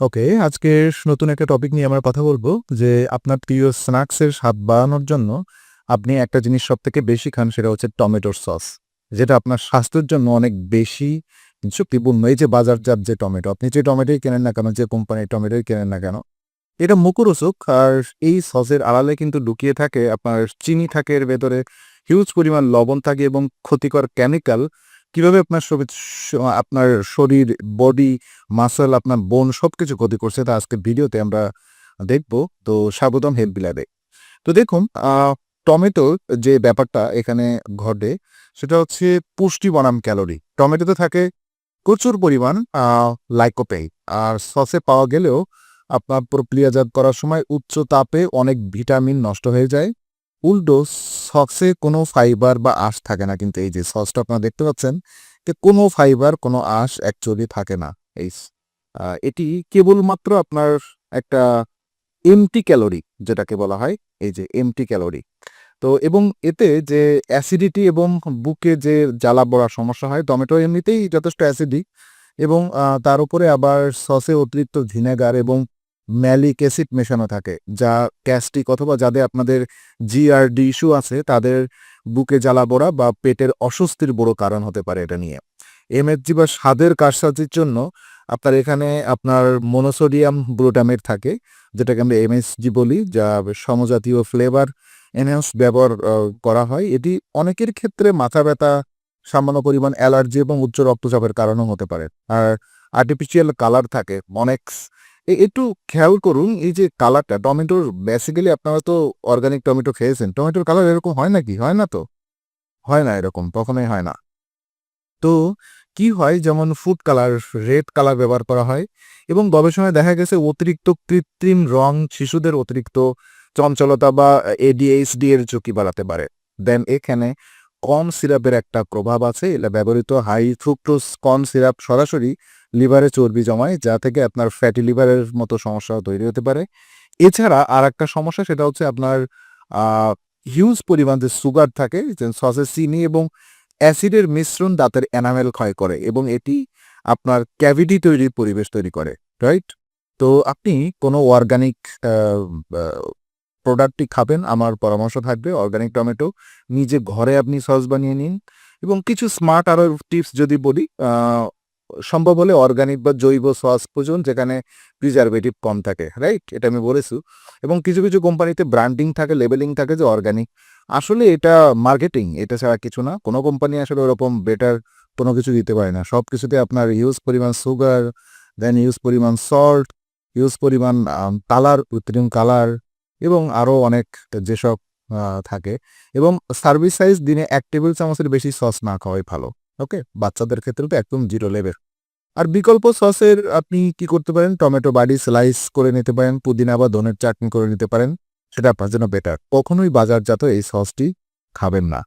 ওকে, আজকে নতুন একটা টপিক নিয়ে আমরা কথা বলব যে আপনার প্রিয় স্ন্যাকসের স্বাদ বাড়ানোর জন্য আপনি একটা জিনিস সব থেকে বেশি খান সেটা হচ্ছে টমেটোর সস। যেটা আপনার স্বাস্থ্যের জন্য অনেক বেশি ঝুঁকিপূর্ণ। এই যে বাজারজাত যে টমেটো, আপনি যে টমেটোই কেনেন না কেন, যে কোম্পানির টমেটোই কেনেন না কেন, এটা মুখরোচক আর এই সসের আড়ালে কিন্তু লুকিয়ে থাকে আপনার চিনি থাকে এর ভেতরে, হিউজ পরিমাণ লবণ থাকে এবং ক্ষতিকর কেমিক্যাল কীভাবে আপনার আপনার শরীর, বডি, মাসল, আপনার বোন সবকিছু ক্ষতি করছে তা আজকের ভিডিওতে আমরা দেখব। তো স্বাগতম হেলথ বিলারে। তো দেখুন টমেটোর যে ব্যাপারটা এখানে ঘটে সেটা হচ্ছে পুষ্টি বনাম ক্যালোরি। টমেটোতে থাকে প্রচুর পরিমাণ আ লাইকোপেইন আর সসে পাওয়া গেলেও আপনার প্রক্রিয়াজাত করার সময় উচ্চ তাপে অনেক ভিটামিন নষ্ট হয়ে যায়। উল্টো সসে কোনো ফাইবার বা আঁশ থাকে না কিন্তু এই যে সসটা আপনারা দেখতে পাচ্ছেন যে কোনো ফাইবার, কোনো আঁশ অ্যাকচুয়ালি থাকে না। এই এটি কেবলমাত্র আপনার একটা এমটি ক্যালোরি যেটাকে বলা হয়, এই যে এমটি ক্যালোরি। তো এবং এতে যে অ্যাসিডিটি এবং বুকে যে জ্বালা পোড়ার সমস্যা হয়, টমেটো এমনিতেই যথেষ্ট অ্যাসিডিক এবং তার উপরে আবার সসে অতিরিক্ত ভিনেগার এবং ম্যালিক অ্যাসিড মেশানো থাকে যা ক্যাস্টিক অথবা যাদের আপনাদের জিআরডি ইস্যু আছে তাদের বুকে জ্বালা পোড়া বা পেটের অস্বস্তির বড় কারণ হতে পারে এটা নিয়ে। এমএসজি বা স্বাদের কারসাজির জন্য আপনার এখানে আপনার মনোসোডিয়াম গ্লুটামেট থাকে যেটাকে আমরা এমএসজি বলি যা সমজাতীয় ফ্লেভার এনহ্যান্স ব্যবহার করা হয়। এটি অনেকের ক্ষেত্রে মাথা ব্যথা, সামান্য পরিমাণ অ্যালার্জি এবং উচ্চ রক্তচাপের কারণও হতে পারে। আর আর্টিফিশিয়াল কালার থাকে মনেক্স একটু খেয়াল করুন এই যে কালারটা টমেটোর বেসিক্যালি আপনারা তো অর্গানিক টমেটো খেয়েছেন। টমেটোর কালার এরকম হয় নাকি? হয় না তো? হয় না এরকম, কখনোই হয় না। তো কি হয় যেমন ফুড কালার, রেড কালার ব্যবহার করা হয় এবং গবেষণায় দেখা গেছে অতিরিক্ত কৃত্রিম রং শিশুদের অতিরিক্ত চঞ্চলতা বা এডিএইচডি এর ঝুঁকি বাড়াতে পারে। দেন এখানে কর্ন সিরাপের একটা প্রভাব আছে। এটা ব্যবহৃত হাই ফ্রুক্টোজ কর্ন সিরাপ সরাসরি লিভারে চর্বি জমায় যা থেকে আপনার ফ্যাটি লিভারের মতো সমস্যা তৈরি হতে পারে। এছাড়া আরেকটা সমস্যা সেটা হচ্ছে আপনার হিউজ পরিমাণ যে সুগার থাকে সসে চিনি এবং অ্যাসিডের মিশ্রণ দাঁতের এনামেল ক্ষয় করে এবং এটি আপনার ক্যাভিটি তৈরির পরিবেশ তৈরি করে, রাইট? তো আপনি কোনো অর্গানিক প্রোডাক্টই খাবেন আমার পরামর্শ থাকবে অর্গানিক টমেটো নিজে ঘরে আপনি সস বানিয়ে নিন এবং কিছু স্মার্ট আরও টিপস যদি বলি সম্ভব হলে অর্গানিক বা জৈব সস খুঁজুন যেখানে প্রিজারভেটিভ কম থাকে, রাইট? এটা আমি বলেছি এবং কিছু, কিছু কোম্পানিতে ব্র্যান্ডিং থাকে, লেবেলিং থাকে যে অর্গানিক। আসলে এটা মার্কেটিং, এটা ছাড়া কিছু না। কোনো কোম্পানি আসলে ওরকম বেটার কোনো কিছু দিতে পারে না। সব কিছুতে আপনার ইউজ পরিমাণ সুগার, দেন ইউজ পরিমাণ সল্ট, ইউজ পরিমাণ কালার, কৃত্রিম কালার এবং আরও অনেক যেসব থাকে এবং সার্ভিস সাইজ দিনে এক টেবিল চামচের বেশি সস না খাওয়াই ভালো। ওকে? বাচ্চাদের ক্ষেত্রে তো একদম জিরো লেভেল। আর বিকল্প সসের আপনি কি করতে পারেন টমেটো বাডি স্লাইস করে নিতে পারেন, পুদিনা বা ধনের চাটনি করে নিতে পারেন। সেটা আপনার জন্য বেটার। কখনোই বাজারজাত এই সসটি খাবেন না।